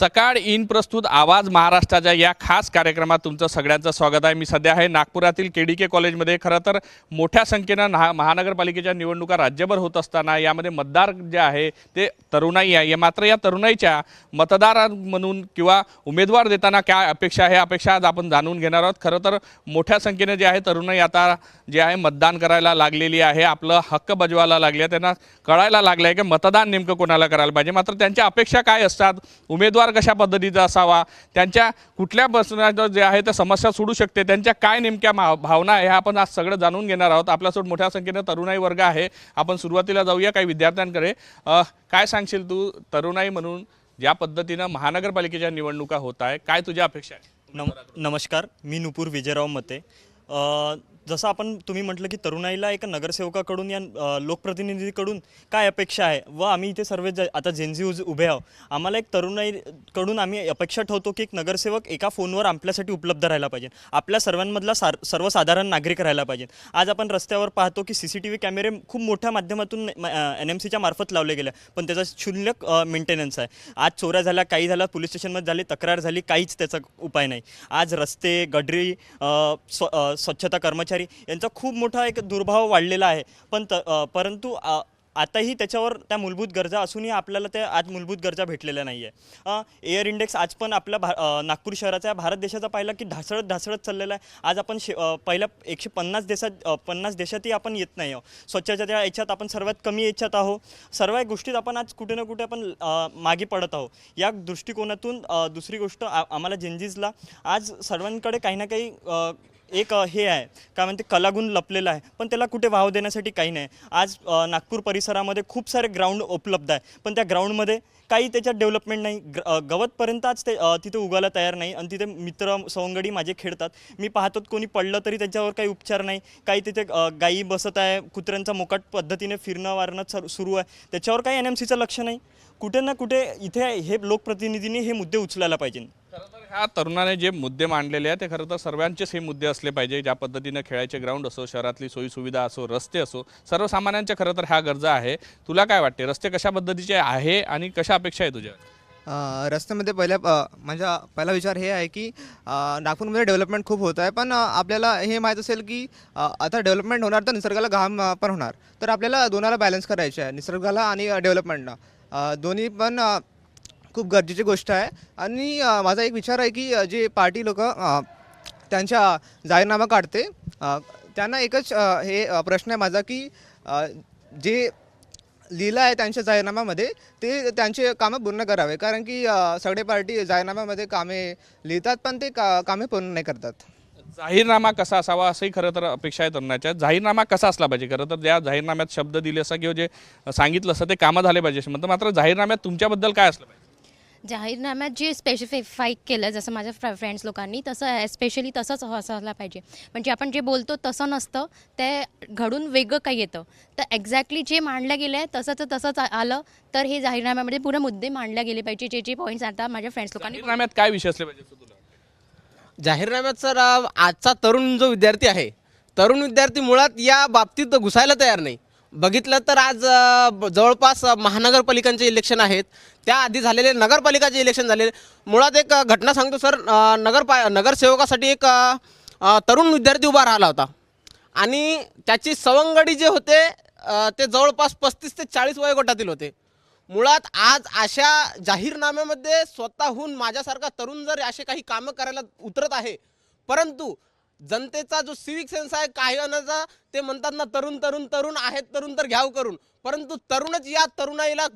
सकाळ इन प्रस्तुत आवाज महाराष्ट्राच्या या खास कार्यक्रमात तुमचं सगळ्यांचं स्वागत आहे. मी सध्या आहे नागपुरातील के डी के कॉलेजमध्ये. खरं तर मोठ्या संख्येनं ना महानगरपालिकेच्या निवडणुका राज्यभर होत असताना यामध्ये मतदार जे आहे ते तरुणाई आहे. या- मात्र या तरुणाईच्या मतदार म्हणून किंवा उमेदवार देताना काय अपेक्षा आहे अपेक्षा आज आपण जाणून घेणार आहोत. खरं तर मोठ्या संख्येनं जे आहे तरुणाई आता जे आहे मतदान करायला लागलेली आहे. आपलं हक्क बजवायला लागले त्यांना कळायला लागलं आहे की मतदान नेमकं कोणाला करायला पाहिजे. मात्र त्यांच्या अपेक्षा काय असतात? उमेदवार कशा पद्धतीचा असावा? त्यांच्या कुठल्या बसण्याचं जे आहे त्या समस्या सोडू शकते? त्यांच्या काय नेमक्या भावना आहे? ह्या आपण आज सगळं जाणून घेणार आहोत. आपल्यासोबत मोठ्या संख्येनं तरुणाई वर्ग आहे. आपण सुरुवातीला जाऊया काही विद्यार्थ्यांकडे. काय सांगशील तू? तरुणाई म्हणून ज्या पद्धतीनं महानगरपालिकेच्या निवडणुका होत आहे काय तुझ्या अपेक्षा आहे नम नमस्कार. मी नुपूर विजयराव मते. जसं आपण तुम्ही म्हटलं की तरुणाईला एक नगरसेवकाकडून या अ, लोकप्रतिनिधीकडून काय अपेक्षा आहे? व आम्ही इथे सर्व ज आता जेनझी उज उभे आहोत. आम्हाला एक तरुणाईकडून आम्ही अपेक्षा ठेवतो की एक नगरसेवक एका फोनवर आपल्यासाठी उपलब्ध राहायला पाहिजे. आपल्या सर्वांमधला सार सर्वसाधारण नागरिक राहायला पाहिजे. आज आपण रस्त्यावर पाहतो की सी सी टी व्ही कॅमेरे खूप मोठ्या माध्यमातून एन एम सीच्या मार्फत लावले गेले. पण त्याचा क्षुल्लक मेंटेनन्स आहे. आज चोऱ्या झाल्या काही झाल्या पोलीस स्टेशनमध्ये झाली तक्रार झाली काहीच त्याचा उपाय नाही. आज रस्ते गडरी अ, स्व अ, स्वच्छता कर्मचारी यांचा खूप मोठा एक दुर्भाव वाढलेला आहे. पण त परंतु आताही त्याच्यावर त्या मूलभूत गरजा असूनही आपल्याला त्या आज मूलभूत गरजा भेटलेल्या नाही आहे एअर इंडेक्स आज पण आपल्या भा नागपूर शहराचा आहे. भारत देशाचा पाहिला की ढासळत ढासळत चाललेला आहे. आज आपण शे पहिल्या एकशे पन्नास देशात पन्नास देशातही आपण येत नाही आहोत. स्वच्छच्या त्या याच्यात आपण सर्वात कमी याच्यात आहोत. सर्व गोष्टीत आपण आज कुठे ना कुठे आपण मागे पडत आहोत. या दृष्टिकोनातून दुसरी गोष्ट आ- आम्हाला जेंजीजला आज सर्वांकडे काही ना काही एक हे आहे. काय म्हणते कलागुण लपलेला आहे. पण त्याला कुठे वाव देण्यासाठी काही नाही. आज नागपूर परिसरामध्ये खूप सारे ग्राउंड उपलब्ध आहे. पण त्या ग्राउंडमध्ये काही त्याच्यात डेव्हलपमेंट नाही. ग गवतपर्यंत आज ते तिथे उगायला तयार नाही. आणि तिथे मित्र सवंगडी माझे खेळतात. मी पाहतो कोणी पडलं तरी त्याच्यावर काही उपचार नाही. काही तिथे गायी बसत आहे. कुत्र्यांचा मोकाट पद्धतीने फिरणं वारणं सर सुरू आहे. त्याच्यावर काही एन एम सीचं लक्ष नाही. कुठे ना कुठे इथे हे लोकप्रतिनिधींनी हे मुद्दे उचलायला पाहिजे ह्या तरुणाने जे मुद्दे मांडलेले आहेत ते खरं तर सर्वांचेच हे मुद्दे असले पाहिजे. ज्या पद्धतीनं खेळायचे ग्राउंड असो शहरातली सोयीसुविधा असो रस्ते असो सर्वसामान्यांच्या खरं तर ह्या गरजा आहे. तुला काय वाटते? रस्ते कशा पद्धतीचे आहे आणि कशा अपेक्षा आहे तुझ्या? रस्त्यामध्ये पहिल्या माझा म्हणजे पहिला विचार हे आहे की नागपूरमध्ये डेव्हलपमेंट खूप होत आहे पण आपल्याला हे माहीत असेल की आता डेव्हलपमेंट होणार तर निसर्गाला घाम पण होणार. तर आपल्याला दोनाला बॅलन्स करायचे आहे निसर्गाला आणि डेव्हलपमेंटला दोन्ही पण खूप गरजेची गोष्ट आहे. आणि माझा एक विचार आहे की जे पार्टी लोक त्यांच्या जाहीरनामा काढते त्यांना एकच हे प्रश्न आहे माझा की जे लिहिलं आहे त्यांच्या जाहीरनाम्यामध्ये ते त्यांचे कामं पूर्ण करावे. कारण की सगळे पार्टी जाहीरनाम्यामध्ये कामे लिहितात पण ते का कामे पूर्ण नाही करतात. जाहीरनामा कसा असावा असंही खरं तर अपेक्षा आहे तरुणाच्या. जाहीरनामा कसा असला पाहिजे? खरं तर ज्या जाहीरनाम्यात शब्द दिले असं किंवा जे सांगितलं असं ते कामं झाले पाहिजे. असं म्हणतं मात्र जाहीरनाम्यात तुमच्याबद्दल काय असलं पाहिजे? जाहीरनाम्यात जे स्पेसिफाय केलं जसं माझ्या फ्र फ्रेंड्स लोकांनी तसं स्पेशली तसंच असायला पाहिजे. म्हणजे आपण जे बोलतो तसं नसतं ते घडून वेगळं काही येतं. तर एक्झॅक्टली जे मांडलं गेलं आहे तसंच तसंच आलं तर हे जाहीरनाम्यामध्ये पुरे मुद्दे मांडले गेले पाहिजे जे जे पॉईंट्स आता माझ्या फ्रेंड्स लोकांनी जाहीरनाम्यात काय विषय असले पाहिजे? जाहीरनाम्यात सर आजचा तरुण जो विद्यार्थी आहे तरुण विद्यार्थी मुळात या बाबतीत घुसायला तयार नाही. बघितलं तर आज जवळपास महानगरपालिकांचे इलेक्शन आहेत. त्याआधी झालेले नगरपालिकाचे इलेक्शन झालेले. मुळात एक घटना सांगतो सर. नगरपा नगरसेवकासाठी एक तरुण विद्यार्थी उभा राहिला होता. आणि त्याची सवंगडी जे होते ते जवळपास पस्तीस ते चाळीस वयोगटातील होते. मुळात आज अशा जाहीरनाम्यामध्ये स्वतःहून माझ्यासारखा तरुण जर असे काही कामं करायला उतरत आहे परंतु जनतेचा जो सिविक सेन्स आहे काही जणांचा ते म्हणतात ना तरुण तरुण तरुण आहेत तरुण तर घ्याव करून. परंतु तरुणच या तरुणाईला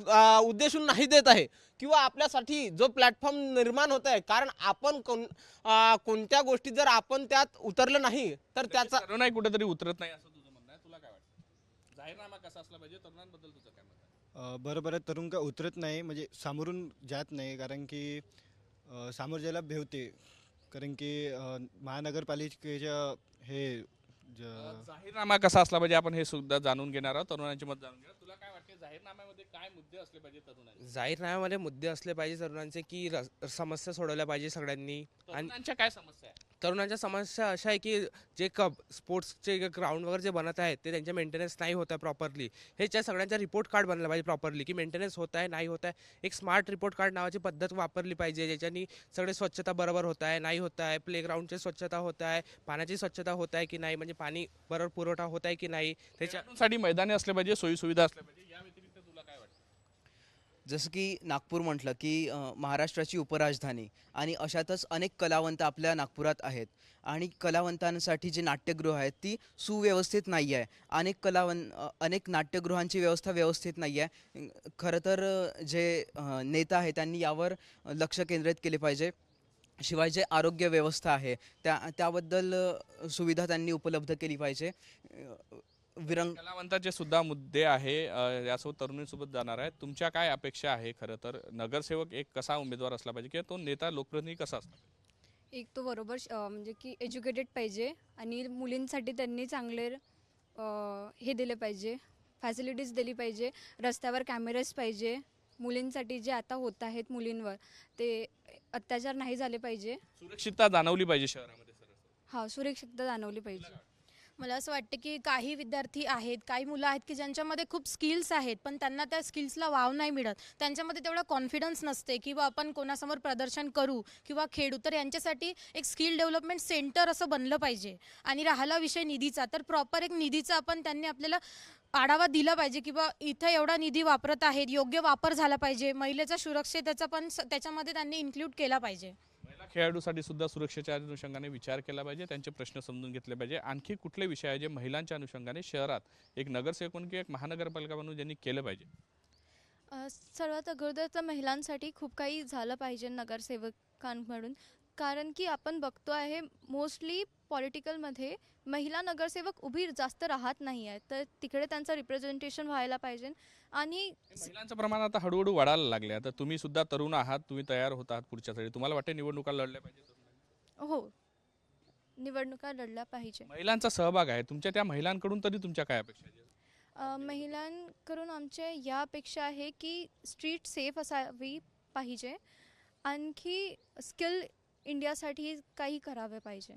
उद्देशून नाही देत आहे. किंवा आपल्यासाठी जो प्लॅटफॉर्म निर्माण होत आहे कारण आपण कोण कोणत्या गोष्टीत जर आपण त्यात उतरलं नाही तर त्याचा तरुणाई कुठेतरी उतरत नाही असं तुझं म्हणणं आहे. तुला काय वाटतं? जाहीरनामा कसा असला पाहिजे? तरुणांबद्दल तुझं काय मत आहे? अ, बरोबर आहे. तरुण का उतरत नाही म्हणजे सामोरून जात नाही कारण की सामोर जायला भेवते. कारण की अ, महानगरपालिकेच्या हे ज- जाहीरनामा कसा असला पाहिजे आपण हे सुद्धा जाणून घेणार आहोत. तरुणांचे मत जाणून घेणार तुला काय वाटते जाहीरनाम्यामध्ये काय मुद्दे असले पाहिजे तरुणांचे? जाहीरनाम्यामध्ये मुद्दे असले पाहिजे तरुणांचे की रस- समस्या सोडवल्या पाहिजे सगळ्यांनी. आणि तरुणांच्या काय समस्या आहे? तरुणांच्या समस्या अशा आहे की जे कब स्पोर्ट्सचे ग्राउंड वगैरे जे बनत आहेत ते त्यांच्या मेंटेनन्स नाही होत आहे प्रॉपरली हे त्या सगळ्यांचा रिपोर्ट कार्ड बनला पाहिजे प्रॉपरली की मेंटेनन्स होत आहे नाही होत आहे. एक स्मार्ट रिपोर्ट कार्ड नावाची पद्धत वापरली पाहिजे ज्याच्यानी सगळे स्वच्छता बरोबर होत आहे नाही होत आहे. प्लेग्राऊंडची स्वच्छता होत आहे पाण्याची स्वच्छता होत आहे की नाही म्हणजे पाणी बरोबर पुरवठा होत आहे की नाही त्याच्यासाठी मैदाने असले पाहिजे सोयीसुविधा असल्या पाहिजे या व्यतिरिक्त तुला काय वाटतं जसं की नागपूर म्हटलं की महाराष्ट्राची उपराजधानी आणि अशातच अनेक कलावंत आपल्या नागपुरात आहेत. आणि कलावंतांसाठी जे नाट्यगृह आहेत ती सुव्यवस्थित नाही आहे. अनेक कलावं अनेक नाट्यगृहांची व्यवस्था व्यवस्थित नाही आहे. खरं तर जे नेता आहे त्यांनी यावर लक्ष केंद्रित केले पाहिजे. शिवाय जे आरोग्य व्यवस्था आहे त्या त्याबद्दल सुविधा त्यांनी उपलब्ध केली पाहिजे. विरंग कलावंताचे सुद्धा मुद्दे आहे यासोबत तरुणींसोबत जाणार आहे तुमच्या काय अपेक्षा आहे खरं तर? नगरसेवक एक कसा उमेदवार असला पाहिजे किंवा तो नेता लोकप्रतिनिधी कसा असला? एक तो बरोबर म्हणजे की एज्युकेटेड पाहिजे आणि मुलींसाठी त्यांनी चांगले हे दिले पाहिजे फॅसिलिटीज दिली पाहिजे रस्त्यावर कॅमेरेज पाहिजे मुलींसाठी जे आता होत आहेत मुलींवर ते अत्याचार नाही झाले पाहिजे. सुरक्षितता जाणवली पाहिजे शहरामध्ये हा सुरक्षितता जाणवली पाहिजे. मला असं वाटतं की काही विद्यार्थी आहेत काही मुलं आहेत की ज्यांच्यामध्ये खूप स्किल्स आहेत पण त्यांना त्या स्किल्सला वाव नाही मिळत. त्यांच्यामध्ये तेवढा कॉन्फिडन्स नसते किंवा आपण कोणासमोर प्रदर्शन करू किंवा खेळू. तर यांच्यासाठी एक स्किल डेव्हलपमेंट सेंटर असं बनलं पाहिजे. आणि राहिला विषय निधीचा तर प्रॉपर एक निधीचा आपण त्यांनी आपल्याला आढावा दिला पाहिजे किंवा इथं एवढा निधी वापरत आहेत योग्य वापर झाला पाहिजे महिलेचा सुरक्षितेचा पण स- त्याच्यामध्ये त्यांनी इन्क्लूड केला पाहिजे. खेळाडूसाठी सुद्धा सुरक्षेच्या अनुषंगाने विचार केला पाहिजे त्यांचे प्रश्न समजून घेतले पाहिजे. आणखी कुठले विषय आहे जे महिलांच्या अनुषंगाने शहरात एक नगरसेवक म्हणून किंवा एक महानगरपालिका म्हणून ज्यांनी केलं पाहिजे? सर्वात अगोदर तर महिलांसाठी खूप काही झालं पाहिजे नगरसेवकांकडून. कारण की आपण बघतो आहे मोस्टली पॉलिटिकलमध्ये महिला नगरसेवक उभी जास्त राहत नाही आहेत तर तिकडे त्यांचं रिप्रेझेंटेशन व्हायला पाहिजे. आणि महिलांचं प्रमाण आता हळूहळू वाढायला लागले. आता तुम्ही सुद्धा तरुण आहात तुम्ही तयार होत आहात पुढच्यासाठी तुम्हाला वाटते निवडणुका लढल्या पाहिजे? हो. निवडणुका लढल्या पाहिजे. महिलांचा सहभाग आहे. तुमच्या त्या महिलांकडून तरी तुमच्या काय अपेक्षा महिलांकडून आमच्या या अपेक्षा आहे की स्ट्रीट सेफ असावी पाहिजे. आणखी स्किल इंडियासाठी काही करावे पाहिजे.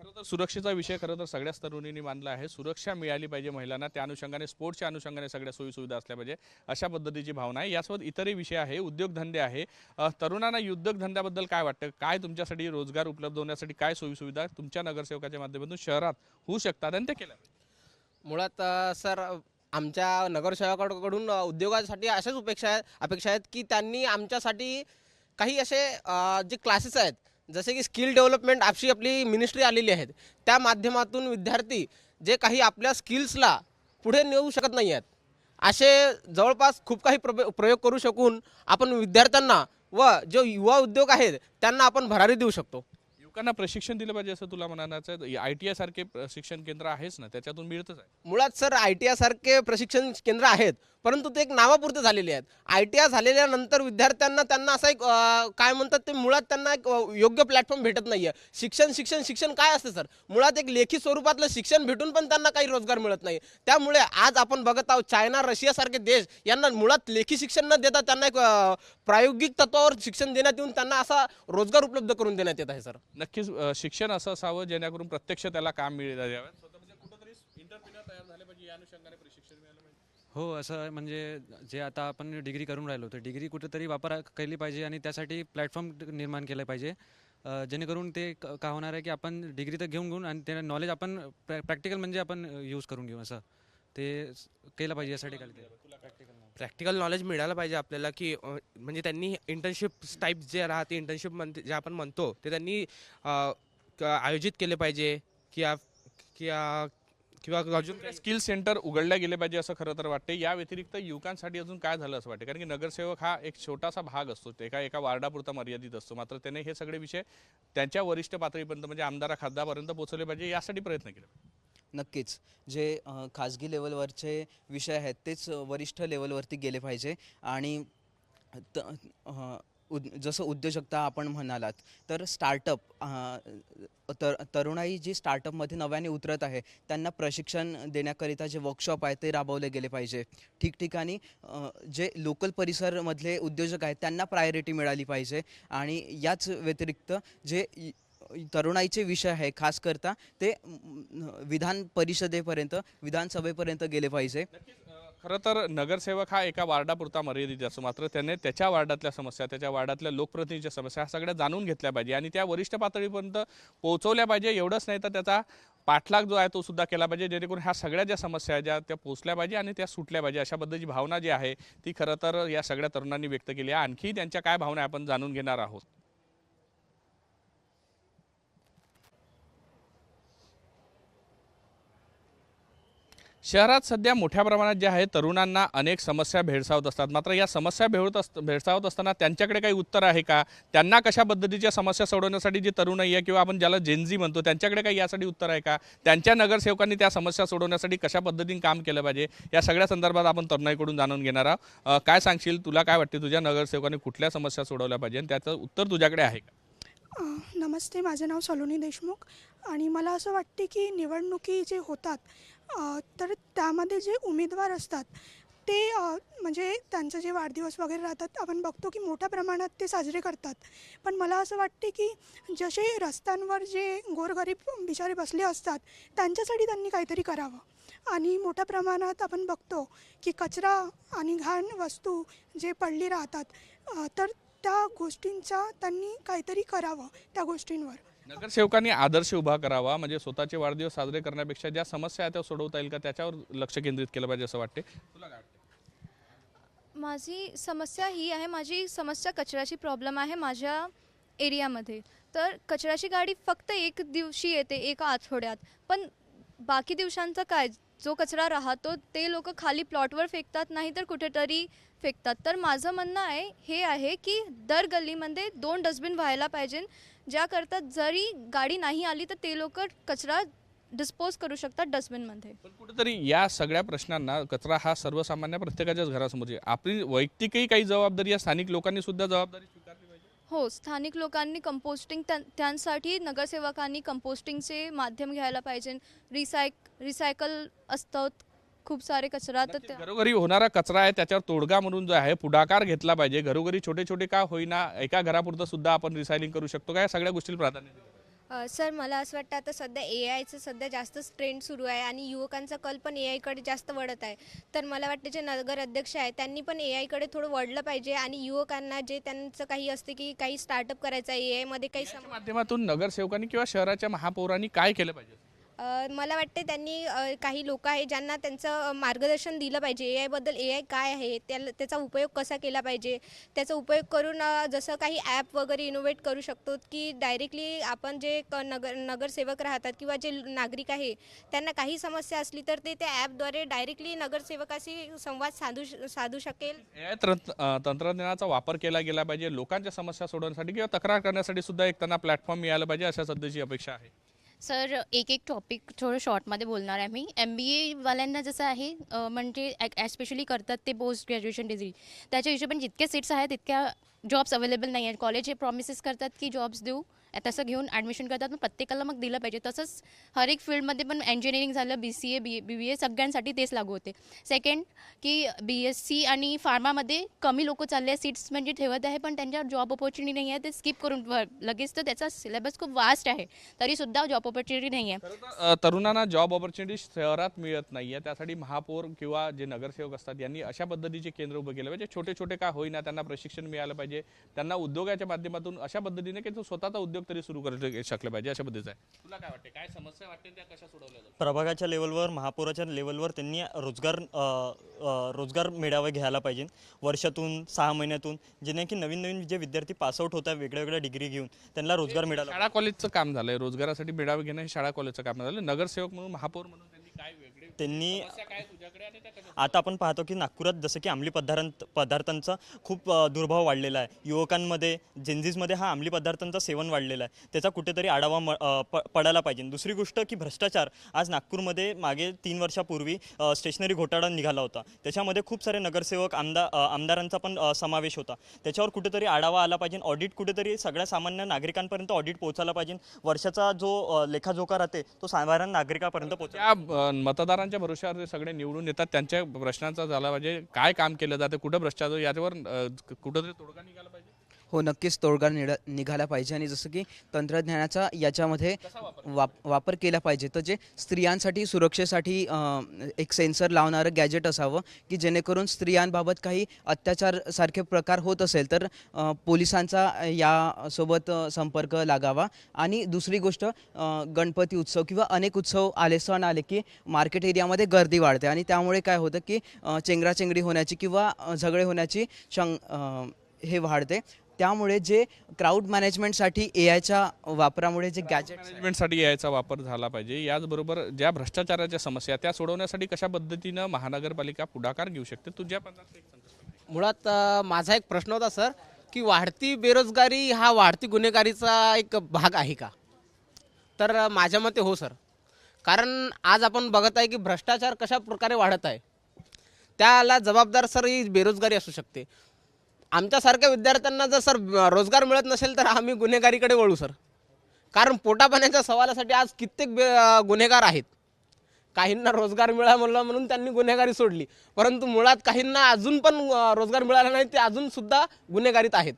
खरं तर सुरक्षेचा विषय खरं तर सगळ्याच तरुणींनी मानला आहे. सुरक्षा मिळाली पाहिजे महिलांना त्या अनुषंगाने स्पोर्ट्सच्या अनुषंगाने सगळ्या सोयीसुविधा असल्या पाहिजे अशा पद्धतीची भावना आहे. यासोबत इतरही विषय आहे. उद्योगधंदे आहे. तरुणांना उद्योगधंद्याबद्दल काय वाटतं? काय तुमच्यासाठी रोजगार उपलब्ध होण्यासाठी काय सोयी सुविधा तुमच्या नगरसेवकाच्या माध्यमातून शहरात होऊ शकतात आणि ते केल्या? मुळात सर आमच्या नगरसेवकाकडून उद्योगासाठी अशाच अपेक्षा आहेत अपेक्षा आहेत की त्यांनी आमच्यासाठी काही असे जे क्लासेस आहेत जसे की स्किल डेव्हलपमेंट आपशी आपली मिनिस्ट्री आलेली आहेत त्या माध्यमातून विद्यार्थी जे काही आपल्या स्किल्सला पुढे नेऊ शकत नाही आहेत असे जवळपास खूप काही प्रब प्रयोग करू शकून आपण विद्यार्थ्यांना व जो युवा उद्योग आहेत त्यांना आपण भरारी देऊ शकतो. युवकांना प्रशिक्षण दिलं पाहिजे असं तुला म्हणायचं आय टी आय सारखे प्रशिक्षण केंद्र आहेच ना? त्याच्यातून मिळतच आहे. मुळात सर आय टी आय सारखे प्रशिक्षण केंद्र आहेत परंतु ते एक नावापुरते झालेले आहेत. आय टी आय झालेल्यानंतर विद्यार्थ्यांना त्यांना असा एक काय म्हणतात ते मुळात त्यांना एक योग्य प्लॅटफॉर्म भेटत नाही आहे शिक्षण शिक्षण शिक्षण काय असतं सर? मुळात एक लेखी स्वरूपातलं शिक्षण भेटून पण त्यांना काही रोजगार मिळत नाही. त्यामुळे आज आपण बघत आहोत चायना रशियासारखे देश यांना मुळात लेखी शिक्षण न देता त्यांना एक प्रायोगिक तत्वावर शिक्षण देण्यात येऊन त्यांना असा रोजगार उपलब्ध करून देण्यात येत आहे सर. नक्कीच शिक्षण असं असावं जेणेकरून प्रत्यक्ष त्याला काम मिळेल. म्हणजे कुठंतरी इंटरप्रिनर तयार झाले पाहिजे या अनुषंगाने प्रशिक्षण. हो असं म्हणजे जे आता आपण डिग्री करून राहिलो तर डिग्री कुठेतरी वापर केली पाहिजे आणि त्यासाठी प्लॅटफॉर्म निर्माण केलं पाहिजे. जेणेकरून ते क- का होणार आहे की आपण डिग्री तर घेऊन घेऊन आणि ते नॉलेज आपण प्रॅ प्रॅक्टिकल म्हणजे आपण यूज करून घेऊ असं. ते केलं पाहिजे यासाठी काय प्रॅक्टिकल प्रॅक्टिकल नॉलेज मिळालं पाहिजे आपल्याला की म्हणजे त्यांनी इंटर्नशिप टाईप जे राहते इंटर्नशिप म्हणते जे आपण म्हणतो ते त्यांनी क- आयोजित केले पाहिजे. की की किंवा अजून काही स्किल सेंटर उघडल्या गेले पाहिजे असं खरं तर वाटते या व्यतिरिक्त युवकांसाठी अजून काय झालं असं वाटते कारण की नगरसेवक हा एक छोटासा भाग असतो. ते एका एका वार्डापुरता मर्यादित असतो. मात्र त्याने हे सगळे विषय त्यांच्या वरिष्ठ पातळीपर्यंत म्हणजे आमदारा खासदारापर्यंत पोहोचवले पाहिजे यासाठी प्रयत्न केले पाहिजे. नक्कीच. जे खाजगी लेवलवरचे विषय आहेत तेच वरिष्ठ लेवलवरती गेले पाहिजे. आणि त उद जसं उद्योजकता आपण म्हणालात तर स्टार्टअप तर तरुणाई जी स्टार्टअपमध्ये नव्याने उतरत आहे त्यांना प्रशिक्षण देण्याकरिता जे वर्कशॉप आहे ते राबवले गेले पाहिजे. ठिकठिकाणी जे लोकल परिसरमधले उद्योजक आहेत त्यांना प्रायोरिटी मिळाली पाहिजे. आणि याच व्यतिरिक्त जे तरुणाईचे विषय आहे खास करता ते विधान परिषदेपर्यंत विधानसभेपर्यंत गेले पाहिजे. खरं तर नगरसेवक हा एका वार्डापुरता मर्यादित असतो. मात्र त्याने त्याच्या वार्डातल्या समस्या त्याच्या वार्डातल्या लोकप्रतिनिधीच्या समस्या ह्या सगळ्या जाणून घेतल्या पाहिजे. आणि त्या वरिष्ठ पातळीपर्यंत पोहोचवल्या पाहिजे. एवढंच नाही तर त्याचा पाठलाग जो आहे तो सुद्धा केला पाहिजे. जेणेकरून ह्या सगळ्या ज्या समस्या आहेत ज्या त्या पोचल्या पाहिजे आणि त्या सुटल्या पाहिजे. अशा पद्धतीची भावना जी आहे ती खरं तर या सगळ्या तरुणांनी व्यक्त केली आहे. आणखी त्यांच्या काय भावना आहे आपण जाणून घेणार आहोत. शहरात सध्या मोठ्या प्रमाणात जे आहे तरुणांना अनेक समस्या भेडसावत असतात. मात्र या समस्या भेडत अस भेडसावत असताना त्यांच्याकडे काही उत्तर आहे का? त्यांना कशा पद्धतीच्या समस्या सोडवण्यासाठी जी तरुणाई आहे किंवा आपण ज्याला जेनझी म्हणतो त्यांच्याकडे काही यासाठी उत्तर आहे का? त्यांच्या नगरसेवकांनी त्या समस्या सोडवण्यासाठी कशा पद्धतीने काम केलं पाहिजे? या सगळ्या संदर्भात आपण तरुणाईकडून जाणून घेणार आहोत. काय सांगशील? तुला काय वाटते? तुझ्या नगरसेवकांनी कुठल्या समस्या सोडवल्या पाहिजे? आणि त्याचं उत्तर तुझ्याकडे आहे का? नमस्ते. माझं नाव सलोनी देशमुख आणि मला असं वाटते की निवडणुकी जे होतात तर त्यामध्ये जे उमेदवार असतात ते म्हणजे त्यांचं जे वाढदिवस वगैरे राहतात आपण बघतो की मोठ्या प्रमाणात ते साजरे करतात. पण मला असं वाटते की जसे रस्त्यांवर जे गोरगरीब बिचारे बसले असतात त्यांच्यासाठी त्यांनी काहीतरी करावं. आणि मोठ्या प्रमाणात आपण बघतो की कचरा आणि घाण वस्तू जे पडली राहतात तर त्या गोष्टींचा त्यांनी काहीतरी करावं त्या गोष्टींवर. नगरसेवकांनी आदर्श उभा करावा म्हणजे स्वतःचे वाढदिवस साजरे करण्यापेक्षा ज्या समस्या आहेत त्या सोडवता येईल का त्याच्यावर लक्ष केंद्रित केलं पाहिजे असं वाटते तुला काय माझी समस्या ही आहे माझी समस्या कचऱ्याची प्रॉब्लेम आहे माझ्या एरियामध्ये. तर कचऱ्याची गाडी फक्त एक दिवशी येते एका आठवड्यात. पण बाकी दिवसांचं काय? जो कचरा राहतो ते लोक खाली प्लॉटवर फेकतात नाही तर कुठेतरी फेकतात. तर माझं म्हणणं आहे हे आहे की दर गल्लीमध्ये दोन डस्टबिन व्हायला पाहिजे ज्याकरता जरी गाडी नाही आली तर ते लोक कचरा डिस्पोज करू शकतात डस्टबिनमध्ये पण कुठेतरी या सगळ्या प्रश्नांना कचरा हा सर्वसामान्य प्रत्येकाच्याच घरासमोर आपली वैयक्तिकही काही जबाबदारी या स्थानिक लोकांनी सुद्धा जबाबदारी स्वीकारली पाहिजे. हो स्थानिक लोकांनी कंपोस्टिंग त्यां त्यांसाठी नगरसेवकांनी कंपोस्टिंगचे माध्यम घ्यायला पाहिजे. रिसायक रिसायकल असतात खूप सारे कचरा तर त्या घरोघरी होणारा कचरा आहे त्याच्यावर तोडगा म्हणून जो आहे पुढाकार घेतला पाहिजे. घरोघरी छोटे छोटे का होईना एका घरापुरतं सुद्धा आपण रिसायलिंग करू शकतो का? या सगळ्या गोष्टीला प्राधान्य दिलं. पाहिजे? अ, सर मला असं वाटतं आता सध्या ए आयचं सध्या जास्तच ट्रेंड सुरू आहे आणि युवकांचा कल पण ए आयकडे जास्त वळत आहे. तर मला वाटतं जे नगर अध्यक्ष आहे त्यांनी पण ए आयकडे थोडं वळलं पाहिजे आणि युवकांना जे त्यांचं काही असते की काही स्टार्टअप करायचं आहे ए आयमध्ये काही सम माध्यमातून नगरसेवकांनी किंवा शहराच्या महापौरांनी काय केलं पाहिजे? मला वाटते त्यांनी काही लोक आहे ज्यांना त्यांचं मार्गदर्शन दिलं पाहिजे. ए आयबद्दल ए आय काय आहे त्याला त्याचा उपयोग कसा केला पाहिजे? त्याचा उपयोग करून जसं काही ॲप वगैरे इनोव्हेट करू शकतो की डायरेक्टली आपण जे क नगर नगरसेवक राहतात किंवा जे नागरिक आहे त्यांना काही समस्या असली तर ते त्या ॲपद्वारे डायरेक्टली नगरसेवकाशी संवाद साधू श- साधू शकेल? ए तंत्र तंत्रज्ञानाचा वापर केला गेला पाहिजे. लोकांच्या समस्या सोडवण्यासाठी किंवा तक्रार करण्यासाठी सुद्धा एक त्यांना प्लॅटफॉर्म मिळाला पाहिजे अशा सध्याची अपेक्षा आहे. सर एक एक टॉपिक थोडं शॉर्टमध्ये बोलणार आहे मी. एम बी एवाल्यांना जसं आहे म्हणजे ॲस्पेशली करतात ते पोस्ट ग्रॅज्युएशन डिग्री त्याच्या हिशोबाने जितक्या सीट्स आहेत तितक्या जॉब्स अवेलेबल नाही आहेत. कॉलेज हे प्रॉमिसेस करतात की जॉब्स देऊ. तसं घेऊन ॲडमिशन करतात पण प्रत्येकाला मग दिलं पाहिजे. तसंच हर एक फील्डमध्ये पण इंजिनिअरिंग झालं बी सी ए बी बी बी ए सगळ्यांसाठी तेच लागू होते. सेकंड की बी एस सी आणि फार्मामध्ये कमी लोक चालले सीट्स म्हणजे ठेवत आहे पण त्यांच्या जॉब ऑपॉर्च्युनिटी नाही आहे. ते स्किप करून लगेच तर त्याचा सिलेबस खूप वास्ट आहे. तरीसुद्धा जॉब ऑपॉर्च्युनिटी नाही आहे. तरुणांना जॉब ऑपॉर्च्युनिटी शहरात मिळत नाही आहे त्यासाठी महापौर किंवा जे नगरसेवक असतात यांनी अशा पद्धतीचे केंद्र उभे केले पाहिजे. छोटे छोटे का होईना त्यांना प्रशिक्षण मिळालं पाहिजे. त्यांना उद्योगाच्या माध्यमातून अशा पद्धतीने की तो स्वतःचा उद्योग तरी सुरू करू शकले पाहिजे अशा पद्धतीचं आहे. तुला काय वाटते काय समस्या वाटते त्या कशा सोडवल्या प्रभागाच्या लेवलवर महापौराच्या लेवलवर त्यांनी रोजगार रोजगार मेळावे घ्यायला पाहिजे वर्षातून सहा महिन्यातून जेणे की नवीन नवीन जे विद्यार्थी पासआउट होत आहे वेगळ्या वेगळ्या डिग्री घेऊन त्यांना रोजगार मिळाला शाळा कॉलेजचं काम झालंय. रोजगारासाठी मेळावे घेणं हे शाळा कॉलेजचं काम झालं नगरसेवक म्हणून महापौर म्हणून त्यांनी आता आपण पाहतो की नागपुरात जसं की अंमली पदार्थ पदार्थांचा खूप दुर्भाव वाढलेला आहे. युवकांमध्ये जेन्झीजमध्ये हा अंमली पदार्थांचं सेवन वाढलेलं आहे. त्याचा कुठेतरी आढावा म पडायला पाहिजे. दुसरी गोष्ट की भ्रष्टाचार आज नागपूरमध्ये मागे तीन वर्षापूर्वी स्टेशनरी घोटाळा निघाला होता. त्याच्यामध्ये खूप सारे नगरसेवक आमदार अ, आमदारांचा पण समावेश होता. त्याच्यावर कुठेतरी आढावा आला पाहिजे. ऑडिट कुठेतरी सगळ्या सामान्य नागरिकांपर्यंत ऑडिट पोहोचायला पाहिजे. वर्षाचा जो लेखाजोखा राहते तो साधारण नागरिकापर्यंत पोहोच त्या अ, मतदारांच्या भरोश्यावर जे सगळे निवडून येतात त्यांच्या प्रश्नांचा झाला पाहिजे. काय काम केलं जातं कुठं भ्रष्टाचार याच्यावर कुठंतरी तोडगा निघाला पाहिजे. हो नक्कीच तोडगा निड निघाला पाहिजे. आणि जसं की तंत्रज्ञानाचा याच्यामध्ये वाप वापर केला पाहिजे. तर जे स्त्रियांसाठी सुरक्षेसाठी एक सेन्सर लावणारं गॅजेट असावं की जेणेकरून स्त्रियांबाबत काही अत्याचारसारखे प्रकार होत असेल तर पोलिसांचा यासोबत संपर्क लागावा. आणि दुसरी गोष्ट गणपती उत्सव किंवा अनेक उत्सव आले सण आले की मार्केट एरियामध्ये गर्दी वाढते. आणि त्यामुळे काय होतं की चेंगराचेंगरी होण्याची किंवा झगडे होण्याची शं हे वाढते. त्यामुळे जे क्राऊड मॅनेजमेंटसाठी ए आयच्या वापरामुळे जे गॅजेट मॅनेजमेंटसाठी याचा वापर झाला पाहिजे. याचबरोबर ज्या भ्रष्टाचाराच्या समस्या त्या सोडवण्यासाठी कशा पद्धतीनं महानगरपालिका पुढाकार घेऊ शकते? तुझ्या. मुळात माझा एक प्रश्न होता सर की वाढती बेरोजगारी हा वाढती गुन्हेगारीचा एक भाग आहे का? तर माझ्या मते हो सर. कारण आज आपण बघत आहे की भ्रष्टाचार कशा प्रकारे वाढत आहे त्याला जबाबदार सर ही बेरोजगारी असू शकते. आमच्यासारख्या विद्यार्थ्यांना जर सर रोजगार मिळत नसेल तर आम्ही गुन्हेगारीकडे वळू सर. कारण पोटापाण्याच्या सवालासाठी आज कित्येक बे गुन्हेगार आहेत. काहींना रोजगार मिळा म्हणलं म्हणून त्यांनी गुन्हेगारी सोडली. परंतु मुळात काहींना अजून पण रोजगार मिळाला नाही ते अजूनसुद्धा गुन्हेगारीत आहेत.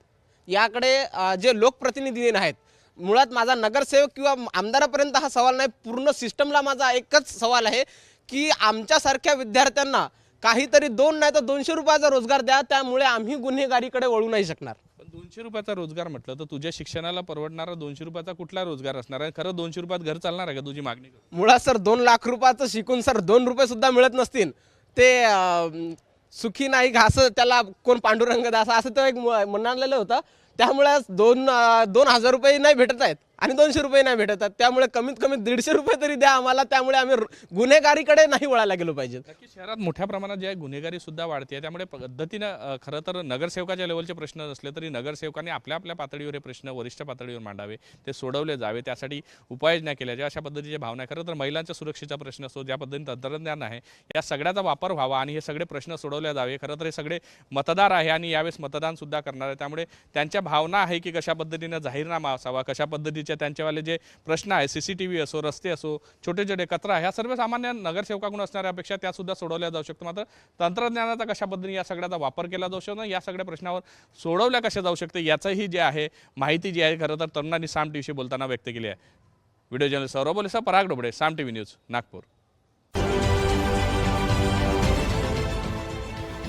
याकडे जे लोकप्रतिनिधी आहेत मुळात माझा नगरसेवक किंवा आमदारापर्यंत हा सवाल नाही पूर्ण सिस्टमला माझा एकच सवाल आहे की आमच्यासारख्या विद्यार्थ्यांना काहीतरी दोन नाही तर दोनशे रुपयाचा रोजगार द्या त्यामुळे आम्ही गुन्हेगारीकडे वळू नाही शकणार. पण दोनशे रुपयाचा रोजगार म्हटलं तर तुझ्या शिक्षणाला परवडणारा दोनशे रुपयाचा कुठला रोजगार असणार आहे? खरं दोनशे रुपयात घर चालणार आहे का तुझी मागणी? करून? मुळात सर दोन लाख रुपयाचं शिकून सर दोन रुपये सुद्धा मिळत नसतील. ते अं, सुखी नाही घास त्याला कोण पांडुरंग दास असं तो एक म्हणालेलं होतं. त्यामुळे दोन अं, दोन हजार रुपये नाही भेटत आहेत. आणि दोनशे रुपये नाही भेटतात त्यामुळे कमीत कमी दीडशे रुपये तरी द्या आम्हाला. त्यामुळे आम्ही रु- गुन्हेगारीकडे नाही वळायला गेलो पाहिजे. शहरात मोठ्या प्रमाणात जे आहे गुन्हेगारी सुद्धा वाढते त्यामुळे पद्धतीनं खरं तर नगरसेवकाच्या लेवलचे प्रश्न नसले तरी नगरसेवकांनी आपल्या आपल्या पातळीवर हे प्रश्न वरिष्ठ पातळीवर मांडावे. ते सोडवले जावे. त्यासाठी उपाययोजना केल्या ज्या अशा पद्धतीच्या भावना खरं तर महिलांच्या सुरक्षेचा प्रश्न असो ज्या पद्धतीने तंत्रज्ञान आहे या सगळ्याचा वापर व्हावा आणि हे सगळे प्रश्न सोडवले जावे. खरं तर हे सगळे मतदार आहे आणि यावेळेस मतदान सुद्धा करणार आहे. त्यामुळे त्यांच्या भावना आहे की कशा पद्धतीनं जाहीरनामा असावा कशा त्यांच्या त्यांच्यावाले जे प्रश्न आहे सी सी टी व्ही असो रस्ते असो छोटे छोटे कचरा ह्या सर्वसामान्य नगरसेवकाकडून असणाऱ्या अपेक्षा त्या सुद्धा सोडवल्या जाऊ शकतो. मात्र तंत्रज्ञानाचा कशा पद्धतीने या सगळ्याचा वापर केला जाऊ शकतो या सगळ्या प्रश्नावर सोडवल्या कशा जाऊ शकते याचंही जे आहे माहिती जी आहे खरं तर तरुणांनी साम टी व्हीशी बोलताना व्यक्त केली आहे. Video journalist Saurabh Bolesa Parag Dobde Saam T V news Nagpur.